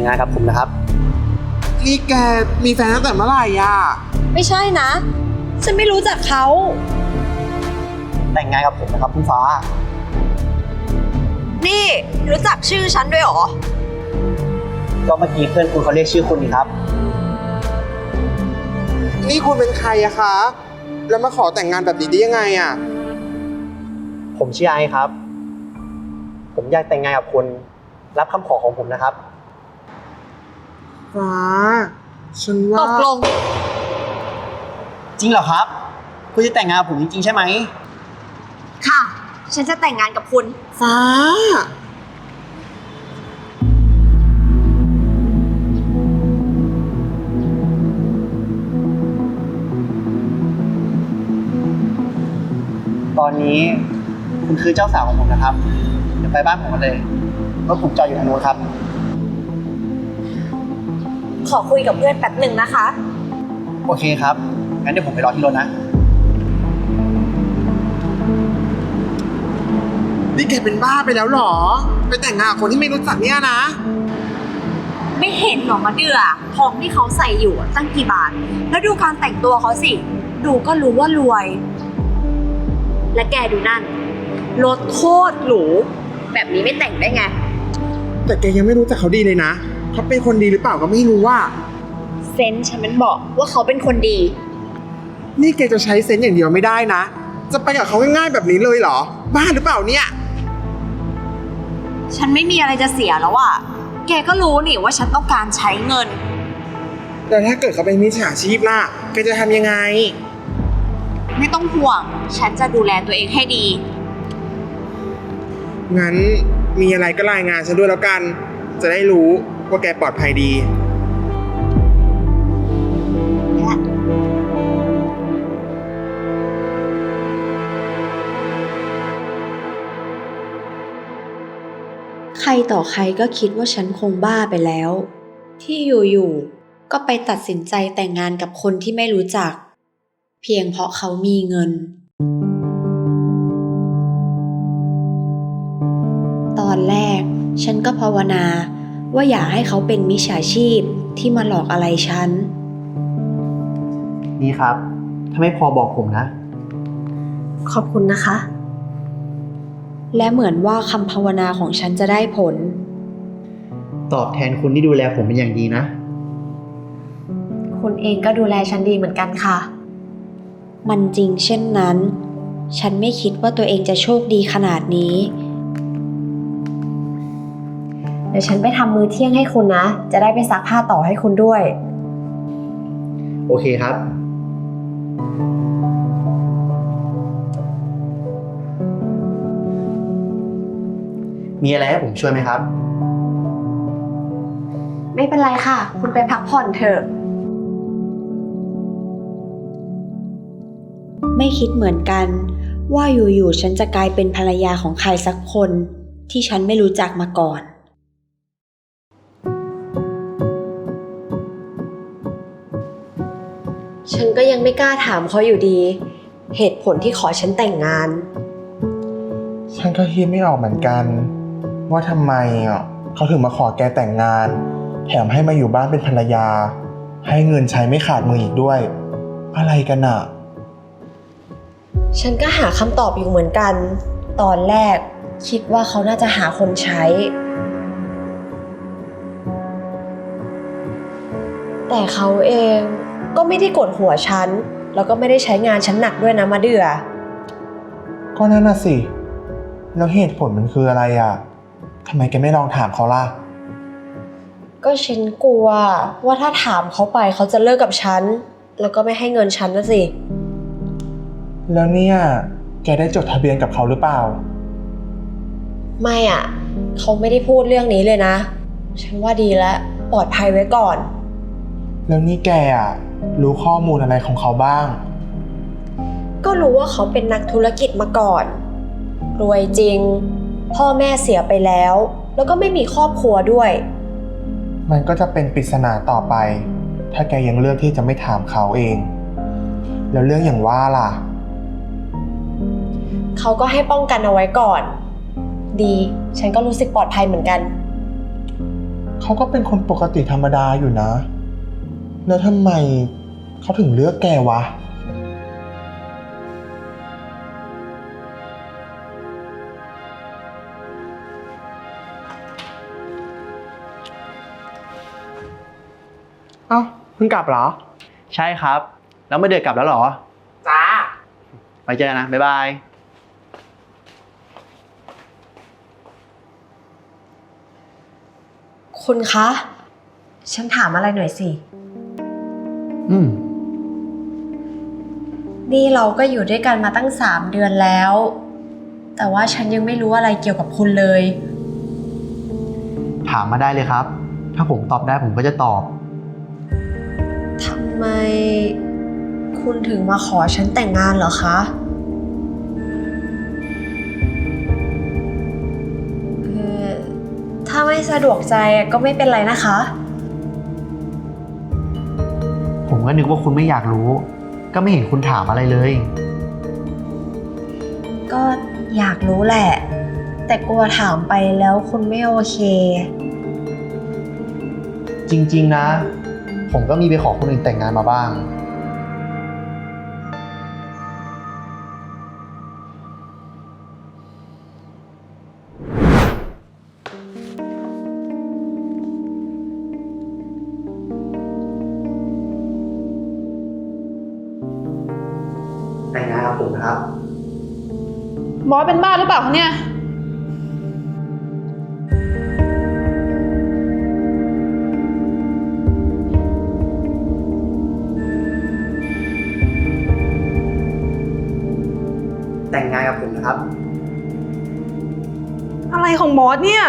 งงานกับผมนะครับ นี่แกมีแฟนตั้งแต่เมื่อไหร่อะไม่ใช่นะ ฉันไม่รู้จักเขา แต่งงานกับผมนะครับคุณฟ้า นี่รู้จักชื่อฉันด้วยเหรอ ก็เมื่อกี้เพื่อนคุณเขาเรียกชื่อคุณนี่ครับ นี่คุณเป็นใครอะคะ แล้วมาขอแต่งงานแบบนี้ได้ยังไงอะผมชื่อไอซ์ครับ ผมอยากแต่งงานกับคุณ รับคำขอของผมนะครับ ฟ้า ฉันตว่า กลง จริงเหรอครับ คุณจะแต่งงานกับผมจริงๆใช่ไหม ค่ะ ฉันจะแต่งงานกับคุณ ฟ้า ตอนนี้คุณคือเจ้าสาวของผมนะครับ เดี๋ยวไปบ้านผมกันเลยรถผมจอดอยู่ทางนู้นครับ ขอคุยกับเพื่อนแป๊บหนึ่งนะคะ โอเคครับ งั้นเดี๋ยวผมไปรอที่รถนะ นี่แกเป็นบ้าไปแล้วเหรอ ไปแต่งงานกับคนที่ไม่รู้จักเนี่ยนะ ไม่เห็นหรอมาเดือทองที่เขาใส่อยู่อะตั้งกี่บาท แล้วดูการแต่งตัวเขาสิ ดูก็รู้ว่ารวย และแกดูนั่น รถโคตรหรู แบบนี้ไม่แต่งได้ไง แต่แกยังไม่รู้จักเขาดีเลยนะ เขาเป็นคนดีหรือเปล่าก็ไม่รู้ว่า เซนส์ฉันมันบอกว่าเขาเป็นคนดี นี่แกจะใช้เซนส์อย่างเดียวไม่ได้นะ จะไปกับเขาง่ายๆแบบนี้เลยเหรอ บ้าหรือเปล่าเนี่ย ฉันไม่มีอะไรจะเสียแล้วอะแกก็รู้นี่ว่าฉันต้องการใช้เงิน แต่ถ้าเกิดเขาเป็นมิจฉาชีพล่ะแกจะทำยังไง ไม่ต้องห่วง ฉันจะดูแลตัวเองให้ดี งั้นมีอะไรก็รายงานฉันด้วยแล้วกัน จะได้รู้ ว่าแกปลอดภัยดี ใครต่อใครก็คิดว่าฉันคงบ้าไปแล้ว ที่อยู่ๆก็ไปตัดสินใจแต่งงานกับคนที่ไม่รู้จัก เพียงเพราะเขามีเงิน ตอนแรก ฉันก็ภาวนา ว่าอย่าให้เขาเป็นมิจฉาชีพที่มาหลอกอะไรฉัน นี่ครับ ถ้าไม่พอบอกผมนะ ขอบคุณนะคะ และเหมือนว่าคำภาวนาของฉันจะได้ผล ตอบแทนคุณที่ดูแลผมเป็นอย่างดีนะ คุณเองก็ดูแลฉันดีเหมือนกันค่ะ มันจริงเช่นนั้น ฉันไม่คิดว่าตัวเองจะโชคดีขนาดนี้ เดี๋ยวฉันไปทำมือเที่ยงให้คุณนะ จะได้ไปซักผ้าต่อให้คุณด้วย โอเคครับ มีอะไรให้ผมช่วยไหมครับ ไม่เป็นไรค่ะ คุณไปพักผ่อนเถอะ ไม่คิดเหมือนกัน ว่าอยู่ๆฉันจะกลายเป็นภรรยาของใครสักคน ที่ฉันไม่รู้จักมาก่อน ฉันก็ยังไม่กล้าถามเขาอยู่ดี เหตุผลที่ขอฉันแต่งงาน ฉันก็คิดไม่ออกเหมือนกัน ว่าทำไมอะเขาถึงมาขอแกแต่งงาน แถมให้มาอยู่บ้านเป็นภรรยา ให้เงินใช้ไม่ขาดมืออีกด้วย อะไรกันอะ ฉันก็หาคำตอบอยู่เหมือนกัน ตอนแรกคิดว่าเขาน่าจะหาคนใช้ แต่เขาเอง ก็ไม่ได้กดหัวฉัน แล้วก็ไม่ได้ใช้งานฉันหนักด้วยนะมาเดือ ก็นั่นน่ะสิ แล้วเหตุผลมันคืออะไรอะทำไมแกไม่ลองถามเขาล่ะ ก็ฉันกลัวว่าถ้าถามเขาไปเขาจะเลิกกับฉัน แล้วก็ไม่ให้เงินฉันนะสิ แล้วเนี่ย แกได้จดทะเบียนกับเขาหรือเปล่า ไม่อะ เขาไม่ได้พูดเรื่องนี้เลยนะ ฉันว่าดีแล้ว ปลอดภัยไว้ก่อน แล้วนี่แกอะรู้ข้อมูลอะไรของเขาบ้าง ก็รู้ว่าเขาเป็นนักธุรกิจมาก่อน รวยจริง พ่อแม่เสียไปแล้ว แล้วก็ไม่มีครอบครัวด้วย มันก็จะเป็นปริศนาต่อไป ถ้าแกยังเลือกที่จะไม่ถามเขาเอง แล้วเรื่องอย่างว่าล่ะ เขาก็ให้ป้องกันเอาไว้ก่อน ดี ฉันก็รู้สึกปลอดภัยเหมือนกัน เขาก็เป็นคนปกติธรรมดาอยู่นะ แล้วทำไมเขาถึงเลือกแกวะ เอ้าเพิ่งกลับเหรอ ใช่ครับ แล้วไม่เดือดกลับแล้วเหรอ จ้า ไปเจอกันนะ บ๊ายบาย คุณคะ ฉันถามอะไรหน่อยสิ อืม นี่เราก็อยู่ด้วยกันมาตั้งสามเดือนแล้ว แต่ว่าฉันยังไม่รู้อะไรเกี่ยวกับคุณเลย ถามมาได้เลยครับ ถ้าผมตอบได้ผมก็จะตอบ ทำไมคุณถึงมาขอฉันแต่งงานเหรอคะ เออถ้าไม่สะดวกใจก็ไม่เป็นไรนะคะ ผมก็นึกว่าคุณไม่อยากรู้ ก็ไม่เห็นคุณถามอะไรเลย ก็อยากรู้แหละ แต่กลัวถามไปแล้วคุณไม่โอเค จริง ๆ นะ ผมก็มีไปขอคนอื่นแต่งงานมาบ้างแต่ง บอสเป็นบ้าหรือเปล่าคะเนี่ย แต่งงานกับผมนะครับ อะไรของบอสเนี่ย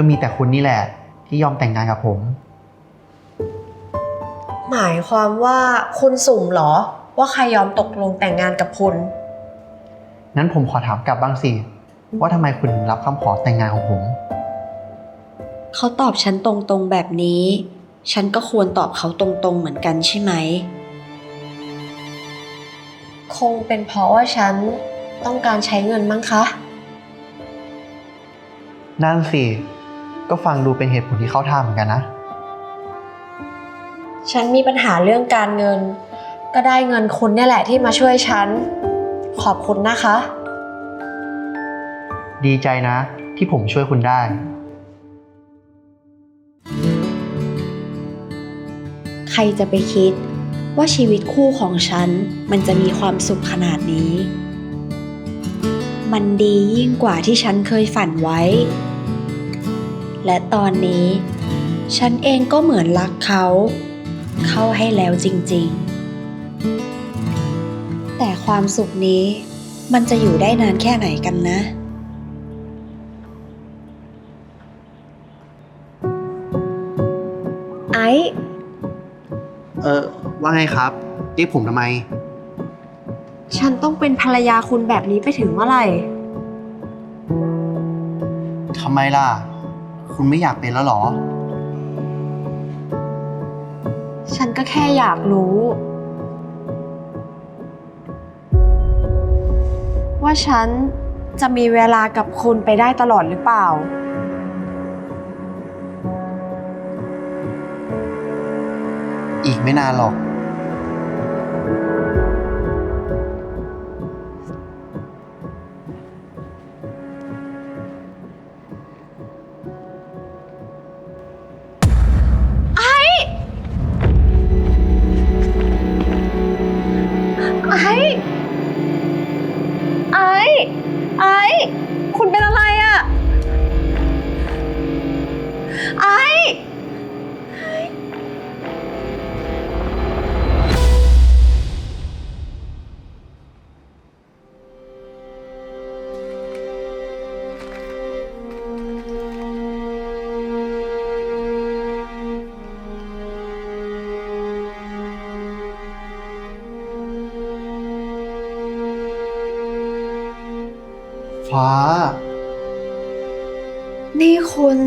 ก็มีแต่คุณนี่แหละ ที่ยอมแต่งงานกับผม หมายความว่าคุณสุ่มเหรอ ว่าใครยอมตกลงแต่งงานกับคุณ งั้นผมขอถามกลับบ้างสิ ว่าทำไมคุณถึงรับคำขอแต่งงานของผม เขาตอบฉันตรงๆแบบนี้ ฉันก็ควรตอบเขาตรงๆเหมือนกันใช่ไหม คงเป็นเพราะว่าฉันต้องการใช้เงินมั้งคะ นั่นสิ ก็ฟังดูเป็นเหตุผลที่เข้าท่าเหมือนกันนะ ฉันมีปัญหาเรื่องการเงิน ก็ได้เงินคุณเนี่ยแหละที่มาช่วยฉัน ขอบคุณนะคะ ดีใจนะ ที่ผมช่วยคุณได้ ใครจะไปคิดว่าชีวิตคู่ของฉัน มันจะมีความสุขขนาดนี้ มันดียิ่งกว่าที่ฉันเคยฝันไว้ และตอนนี้ ฉันเองก็เหมือนรักเขา เข้าให้แล้วจริงๆ แต่ความสุขนี้มันจะอยู่ได้นานแค่ไหนกันนะ ไอ้เออว่าไงครับเรียกผมทำไม ฉันต้องเป็นภรรยาคุณแบบนี้ไปถึงเมื่อไหร่ ทำไมล่ะ คุณไม่อยากเป็นแล้วเหรอ ฉันก็แค่อยากรู้ ว่าฉันจะมีเวลากับคุณไปได้ตลอดหรือเปล่า อีกไม่นานหรอก คน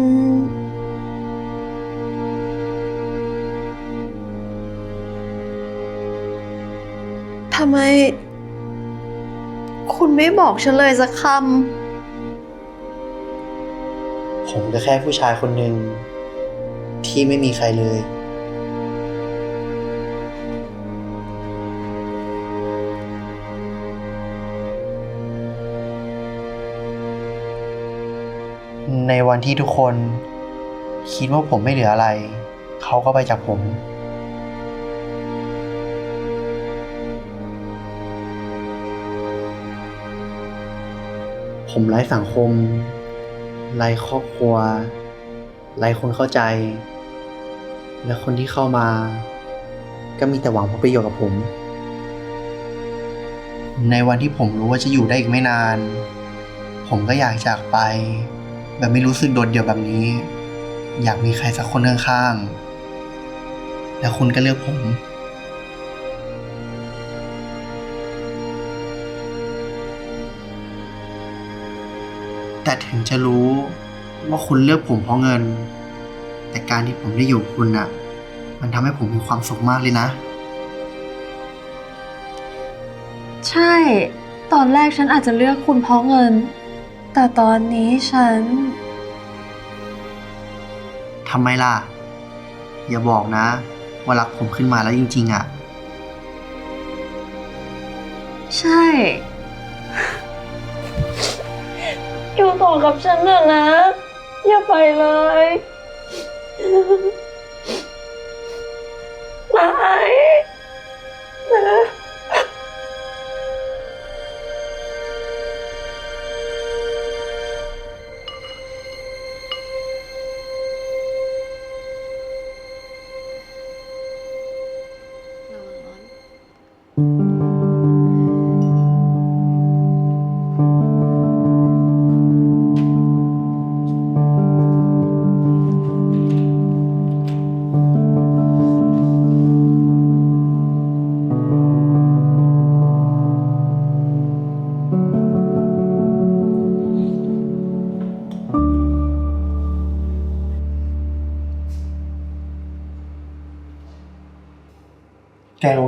ทำไม คุณไม่บอกฉันเลยสักคำ ผมก็แค่ผู้ชายคนหนึ่งที่ไม่มีใครเลย ในวันที่ทุกคน คิดว่าผมไม่เหลืออะไร เขาก็ไปจากผม ผมไร้สังคม ไร้ครอบครัว ไร้คนเข้าใจ และคนที่เข้ามา ก็มีแต่หวังผลประโยชน์กับผม ในวันที่ผมรู้ว่าจะอยู่ได้อีกไม่นาน ผมก็อยากจากไป แบบไม่รู้สึกโดดเดี่ยวแบบนี้ อยากมีใครสักคนข้างๆ และคุณก็เลือกผม แต่ถึงจะรู้ว่าคุณเลือกผมเพราะเงิน แต่การที่ผมได้อยู่คุณน่ะ มันทำให้ผมมีความสุขมากเลยนะ ใช่ ตอนแรกฉันอาจจะเลือกคุณเพราะเงิน แต่ตอนนี้ฉัน ทำไมล่ะ อย่าบอกนะ ว่ารักผมขึ้นมาแล้วจริงๆอะ ใช่ อยู่ต่อกับฉันเถอะนะ อย่าไปเลยไม่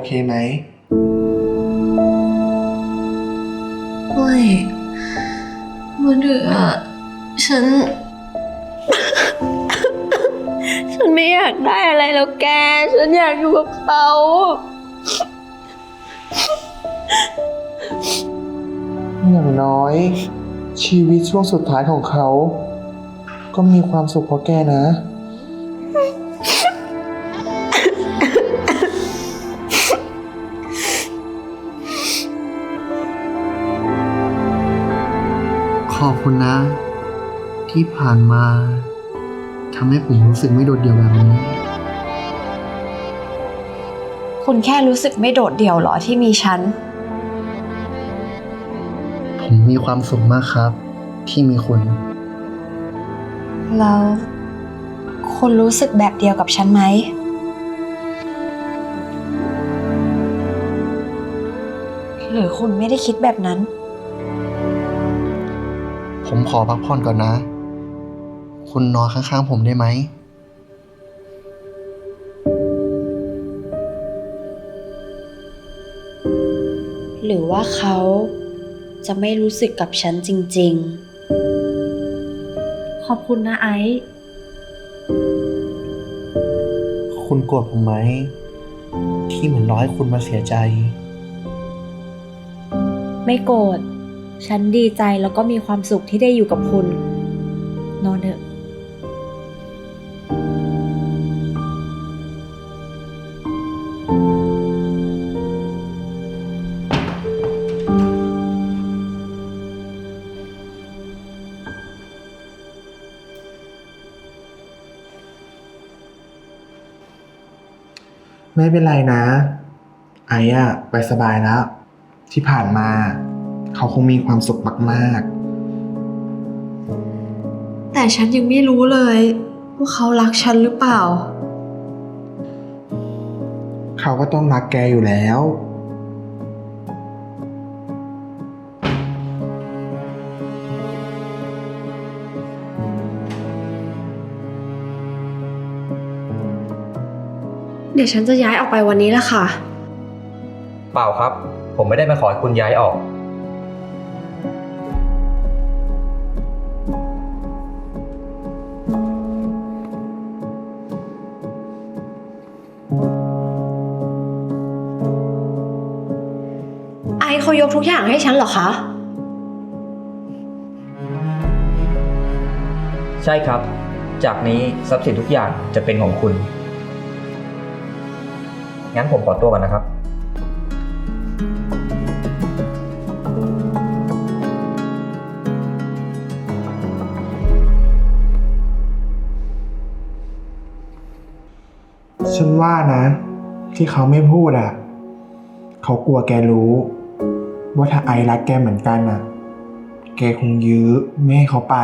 เคไหมไม่มาเดือฉัน ฉันไม่อยากได้อะไรแล้วแก ฉันอยากอยู่กับเขาอย่างน้อย ชีวิตช่วงสุดท้ายของเขา ก็มีความสุขเพราะแกนะ อบคุณนะ ที่ผ่านมาทำให้ผมรู้สึกไม่โดดเดี่ยวแบบนี้ คุณแค่รู้สึกไม่โดดเดี่ยวเหรอที่มีฉัน ผมมีความสุขมากครับ ที่มีคุณ แล้ว คุณรู้สึกแบบเดียวกับฉันไหม หรือคุณไม่ได้คิดแบบนั้น ผมขอพักผ่อนก่อนนะ คุณนอนข้างๆผมได้ไหม หรือว่าเขาจะไม่รู้สึกกับฉันจริง ๆ ขอบคุณนะไอซ์คุณโกรธผมไหม ที่เหมือนร้อยคุณมาเสียใจ ไม่โกรธ ฉันดีใจแล้วก็มีความสุขที่ได้อยู่กับคุณ นอนเถอะไม่เป็นไรนะ ไอ้อะไปสบายแล้ว ที่ผ่านมา เขาคงมีความสุขมากแต่ฉันยังไม่รู้เลยว่าเขารักฉันหรือเปล่า ๆ เขาก็ต้องรักแกอยู่แล้ว เดี๋ยวฉันจะย้ายออกไปวันนี้ละค่ะ เปล่าครับ ผมไม่ได้มาขอให้คุณย้ายออก เขายกทุกอย่างให้ฉันเหรอคะ ใช่ครับ จากนี้ทรัพย์สินทุกอย่างจะเป็นของคุณ งั้นผมขอตัวก่อนนะครับ ฉันว่านะ ที่เขาไม่พูดอะ เขากลัวแกรู้ ว่าถ้าไอรักแกเหมือนกันอะ แกคงยื้อไม่ให้เขาไป